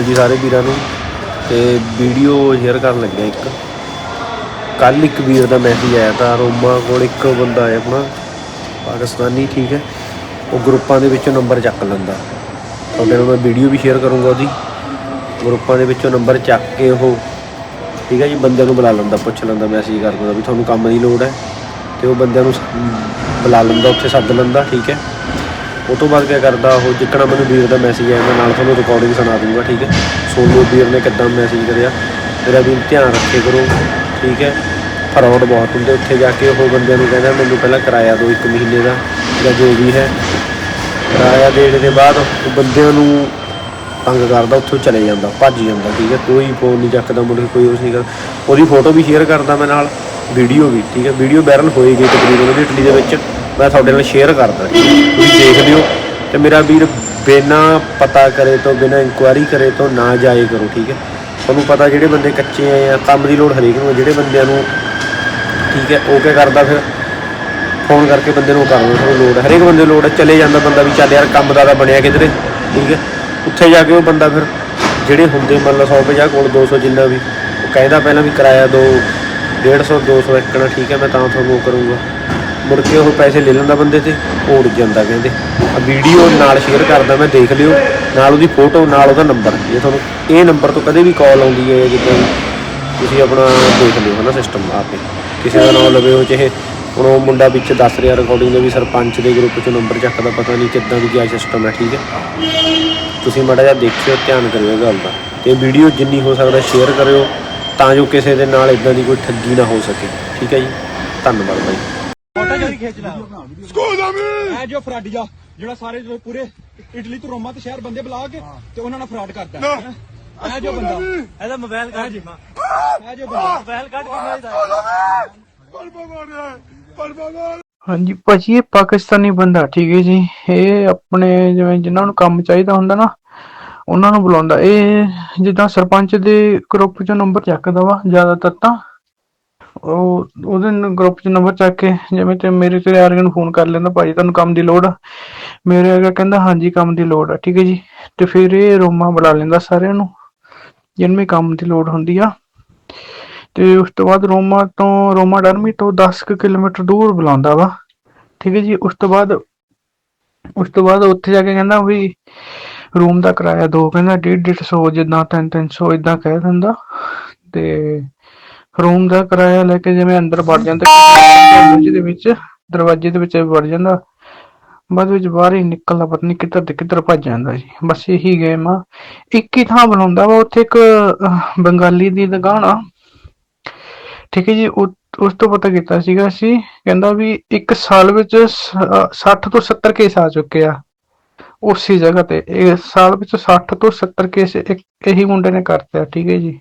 ਜੀ ਸਾਰੇ ਵੀਰਾਂ ਨੂੰ ਤੇ ਵੀਡੀਓ ਸ਼ੇਅਰ ਕਰਨ ਲੱਗਿਆ ਇੱਕ। ਕੱਲ ਇੱਕ ਵੀਰ ਦਾ ਮੈਸੇਜ ਆਇਆ ਤਾਂ ਰੋਮਾ ਕੋਲ ਇੱਕ ਬੰਦਾ ਆਇਆ ਆਪਣਾ, ਪਾਕਿਸਤਾਨੀ, ਠੀਕ ਹੈ। ਉਹ ਗਰੁੱਪਾਂ ਦੇ ਵਿੱਚੋਂ ਨੰਬਰ ਚੱਕ ਲੈਂਦਾ। ਤੁਹਾਡੇ ਨਾਲ ਮੈਂ ਵੀਡੀਓ ਵੀ ਸ਼ੇਅਰ ਕਰੂੰਗਾ ਉਹਦੀ। ਗਰੁੱਪਾਂ ਦੇ ਵਿੱਚੋਂ ਨੰਬਰ ਚੱਕ ਕੇ ਉਹ, ਠੀਕ ਹੈ ਜੀ ਬੰਦੇ ਨੂੰ ਬੁਲਾ ਲੈਂਦਾ, ਪੁੱਛ ਲੈਂਦਾ ਮੈਸੇਜ ਕਰ ਦਿੰਦਾ ਵੀ ਤੁਹਾਨੂੰ ਕੰਮ ਦੀ ਲੋੜ ਹੈ। ਤੇ ਉਹ ਬੰਦਿਆਂ ਨੂੰ ਬੁਲਾ ਲੈਂਦਾ, ਉੱਥੇ ਸੱਦ ਲੈਂਦਾ, ਠੀਕ ਹੈ। ਉਹ ਤੋਂ ਬਾਅਦ ਕੀ ਕਰਦਾ ਉਹ ਜਿੱਕਣਾ ਮੈਨੂੰ ਵੀਰ ਦਾ ਮੈਸੇਜ ਆਇਆ, ਮੈਂ ਨਾਲ ਤੁਹਾਨੂੰ ਰਿਕਾਰਡਿੰਗ ਸੁਣਾ ਦੂੰਗਾ, ਠੀਕ ਹੈ? ਸੋਨੂ ਵੀਰ ਨੇ ਕਿੱਦਾਂ ਮੈਸੇਜ ਕਰਿਆ? ਮੇਰਾ ਵੀ ਧਿਆਨ ਰੱਖੇ ਕਰੋ, ਠੀਕ ਹੈ? ਫਰਾਡ ਬਹੁਤ ਹੁੰਦੇ, ਉੱਥੇ ਜਾ ਕੇ ਉਹ ਬੰਦਿਆਂ ਨੂੰ ਕਹਿੰਦਾ, ਮੈਨੂੰ ਪਹਿਲਾਂ ਕਿਰਾਇਆ ਦਿਓ ਇੱਕ ਮਹੀਨੇ ਦਾ, ਜਾਂ ਜੋ ਵੀ ਹੈ। ਕਿਰਾਇਆ ਦੇਣ ਦੇ ਬਾਅਦ ਉਹ ਬੰਦਿਆਂ ਨੂੰ ਤੰਗ ਕਰਦਾ, ਉੱਥੋਂ ਚਲੇ ਜਾਂਦਾ, ਭੱਜ ਜਾਂਦਾ, ਠੀਕ ਹੈ? ਕੋਈ ਫੋਨ ਨਹੀਂ ਚੱਕਦਾ ਮੁੜ ਕੋਈ ਉਸ ਨਹੀਂ ਕਰ ਉਹਦੀ ਫੋਟੋ ਵੀ ਸ਼ੇਅਰ ਕਰਦਾ ਮੈਂ ਨਾਲ ਵੀਡੀਓ ਵੀ, ਠੀਕ ਹੈ? ਵੀਡੀਓ ਵਾਇਰਲ ਹੋਏਗੀ ਤਕਰੀਬਨ ਉਹਦੀ ਇਟਲੀ ਦੇ ਵਿੱਚ, ਮੈਂ ਤੁਹਾਡੇ ਨਾਲ ਸ਼ੇਅਰ ਕਰਦਾ, ਠੀਕ ਹੈ? ਤੁਸੀਂ ਦੇਖ ਤੇ ਮੇਰਾ ਵੀਰ ਬਿਨਾ ਪਤਾ ਕਰੇ ਤੋਂ, ਬਿਨਾ ਇਨਕੁਆਇਰੀ ਕਰੇ ਤੋਂ ਨਾ ਜਾਏ ਕਰੋ, ਠੀਕ ਹੈ? ਤੁਹਾਨੂੰ ਪਤਾ ਜਿਹੜੇ ਬੰਦੇ ਕੱਚੇ ਆ ਕੰਮ ਦੀ ਲੋੜ ਹਰੇਕ ਨੂੰ, ਜਿਹੜੇ ਬੰਦਿਆਂ ਨੂੰ ਠੀਕ ਹੈ, ਉਹ ਕੀ ਕਰਦਾ ਫਿਰ? ਫੋਨ ਕਰਕੇ ਬੰਦੇ ਨੂੰ ਕਰ ਦਿੰਦਾ, ਤੁਹਾਨੂੰ ਲੋੜ ਹੈ। ਹਰੇਕ ਬੰਦੇ ਨੂੰ ਲੋੜ ਹੈ, ਚਲੇ ਜਾਂਦਾ ਬੰਦਾ ਵੀ ਚੱਲ ਯਾਰ ਕੰਮ ਦਾ ਤਾਂ ਬਣਿਆ ਕਿਧਰੇ, ਠੀਕ ਹੈ? ਉੱਥੇ ਜਾ ਕੇ ਉਹ ਬੰਦਾ ਫਿਰ ਜਿਹੜੇ ਹੁੰਦੇ ਮੰਨ ਲਓ 150 ਕੋਲ 200 ਜਿੰਨਾ ਵੀ, ਉਹ ਕਹਿੰਦਾ ਪਹਿਲਾਂ ਵੀ ਕਿਰਾਇਆ ਦੋ 150 200 ਇੱਕਣਾ ਠੀਕ ਹੈ, ਮੈਂ ਤਾਂ ਤੁਹਾਨੂੰ ਉਹ ਕਰੂੰਗਾ। ਮੁੜ ਕੇ ਉਹ ਪੈਸੇ ਲੈ ਲੈਂਦਾ ਬੰਦੇ ਤੇ, ਉਹ ਉੜ ਜਾਂਦਾ ਕਹਿੰਦੇ। ਆ ਵੀਡੀਓ ਨਾਲ ਸ਼ੇਅਰ ਕਰਦਾ ਮੈਂ, ਦੇਖ ਲਿਓ। ਨਾਲ ਉਹਦੀ ਫੋਟੋ ਨਾਲ ਉਹਦਾ ਨੰਬਰ ਜੇ ਤੁਹਾਨੂੰ, ਇਹ ਨੰਬਰ ਤੋਂ ਕਦੇ ਵੀ ਕਾਲ ਆਉਂਦੀ ਹੈ ਜਿੱਦਾਂ ਤੁਸੀਂ ਆਪਣਾ ਦੇਖ ਲਿਓ ਹਨਾ ਸਿਸਟਮ ਆਪੇ ਕਿਸੇ ਦਾ ਨਾਮ ਲਵੇ ਉਹ, ਚਾਹੇ ਹੁਣ ਉਹ ਮੁੰਡਾ ਵਿੱਚ ਦੱਸ ਰਿਹਾ ਰਿਕਾਰਡਿੰਗ ਦੇ ਵੀ ਸਰਪੰਚ ਦੇ ਗਰੁੱਪ 'ਚ ਨੰਬਰ ਚੱਕਦਾ, ਪਤਾ ਨਹੀਂ ਕਿੱਦਾਂ ਦੀ ਕਿਆ ਸਿਸਟਮ ਹੈ, ਠੀਕ ਹੈ। ਤੁਸੀਂ ਮਾੜਾ ਜਿਹਾ ਦੇਖਿਓ, ਧਿਆਨ ਕਰਿਓ ਇਹ ਗੱਲ ਦਾ। ਤੇ ਵੀਡੀਓ ਜਿੰਨੀ ਹੋ ਸਕਦਾ ਸ਼ੇਅਰ ਕਰਿਓ, ਤਾਂ ਜੋ ਕਿਸੇ ਦੇ ਨਾਲ ਇਦਾਂ ਦੀ ਕੋਈ ਠੱਗੀ ਨਾ ਹੋ ਸਕੇ। ਠੀਕ ਹੈ ਜੀ। ਧੰਨਵਾਦ ਬਾਈ। ਫੋਟੋ ਜਿਹੜੀ ਖਿੱਚ ਲਾ ਇਹ ਜੋ ਫਰਾਡੀ ਆ ਜਿਹੜਾ ਸਾਰੇ ਜੋ ਪੂਰੇ ਇਟਲੀ ਤੋਂ ਰੋਮਾ ਤੇ ਸ਼ਹਿਰ ਬੰਦੇ ਬੁਲਾ ਕੇ ਤੇ ਉਹਨਾਂ ਨਾਲ ਫਰਾਡ ਕਰਦਾ। ਹੈ? ਇਹ ਜੋ ਬੰਦਾ। ਇਹਦਾ ਮੋਬਾਈਲ ਕੱਢ ਜੀ। ਇਹ ਜੋ ਬੰਦਾ। ਮੋਬਾਈਲ ਕੱਢ ਕੇ ਭੇਜਦਾ ਹਾਂਜੀ ਭਾਜੀ ਇਹ ਪਾਕਿਸਤਾਨੀ ਬੰਦਾ ਠੀਕ ਹੈ ਜੀ। ਇਹ ਆਪਣੇ ਜਿਵੇਂ ਜਿਨ੍ਹਾਂ ਨੂੰ ਕੰਮ ਚਾਹੀਦਾ ਹੁੰਦਾ ਨਾ ਉਹਨਾਂ ਨੂੰ ਬੁਲਾਉਂਦਾ। ਇਹ ਜਿੱਦਾਂ ਸਰਪੰਚ ਦੇ ਗਰੁੱਪ ਚੋਂ ਨੰਬਰ ਚੱਕਦਾ ਵਾ ਜ਼ਿਆਦਾਤਰ ਤਾਂ ਉਹ ਉਹਦੇ ਗਰੁੱਪ ਚ ਨੰਬਰ ਚੱਕ ਕੇ ਜਿਵੇਂ ਤੇ ਮੇਰੇ ਤੇ ਆਰਗਨ ਨੂੰ ਫੋਨ ਕਰ ਲੈਂਦਾ, ਭਾਜੀ, ਤੁਹਾਨੂੰ ਕੰਮ ਦੀ ਲੋੜ ਆ? ਮੇਰੇ ਅਗਾ ਕਹਿੰਦਾ, ਹਾਂਜੀ, ਕੰਮ ਦੀ ਲੋੜ ਆ। ਠੀਕ ਹੈ ਜੀ? ਤੇ ਫਿਰ ਇਹ ਰੋਮਾ ਬੁਲਾ ਲੈਂਦਾ ਸਾਰਿਆਂ ਨੂੰ ਜਿਹਨੂੰ ਵੀ ਕੰਮ ਦੀ ਲੋੜ ਹੁੰਦੀ ਆ। ਤੇ ਉਸ ਤੋਂ ਬਾਅਦ ਰੋਮਾ ਤੋਂ, ਰੋਮਾ ਡਰਮੀ ਤੋਂ 10 ਕਿਲੋਮੀਟਰ ਦੂਰ ਬੁਲਾਉਂਦਾ ਵਾ। ਠੀਕ ਹੈ ਜੀ? ਉਸ ਤੋਂ ਬਾਅਦ, ਉਸ ਤੋਂ ਬਾਅਦ ਉੱਥੇ ਜਾ ਕੇ ਕਹਿੰਦਾ ਵੀ ਰੂਮ ਦਾ ਕਿਰਾਇਆ ਦੋ, ਕਹਿੰਦਾ 1.5 150 ਜਿੱਦਾਂ 3 300 ਇਦਾਂ ਕਹਿ ਦਿੰਦਾ। ਤੇ ਰੂਮ ਦਾ ਕਿਰਾਇਆ ਲੈ ਕੇ ਜਿਵੇਂ ਅੰਦਰ ਵੜ ਜਾਂਦਾ ਦਰਵਾਜ਼ੇ ਦੇ ਵਿੱਚ ਦਰਵਾਜ਼ੇ ਦੇ ਵਿੱਚ ਵੜ ਜਾਂਦਾ ਬਾਅਦ ਵਿੱਚ ਬਾਹਰ ਹੀ ਨਿਕਲਦਾ ਪਤਾ ਨਹੀਂ ਕਿੱਧਰ ਤੇ ਕਿੱਧਰ ਭੱਜ ਜਾਂਦਾ ਜੀ। ਬਸ ਇਹੀ ਗੇਮ ਆ। ਇੱਕ ਹੀ ਥਾਂ ਬੁਲਾਉਂਦਾ ਵਾ ਉੱਥੇ ਇੱਕ ਬੰਗਾਲੀ ਦੀ ਦੁਕਾਨ ਆ। ਠੀਕ ਹੈ ਜੀ ਉਸ ਤੋਂ ਪਤਾ ਕੀਤਾ ਸੀਗਾ ਅਸੀਂ ਕਹਿੰਦਾ ਵੀ ਇੱਕ ਸਾਲ ਵਿੱਚ ਸ- ਅਹ 60 ਤੋਂ 70 ਕੇਸ ਆ ਚੁੱਕੇ ਆ। ਉਸੇ ਜਗ੍ਹਾ ਤੇ ਇਹ ਸਾਲ ਵਿੱਚ 60 ਤੋਂ 70 ਕੇਸ ਇੱਕ ਇਹੀ ਮੁੰਡੇ ਨੇ ਕਰਤੇ ਆ ਠੀਕ ਹੈ ਜੀ।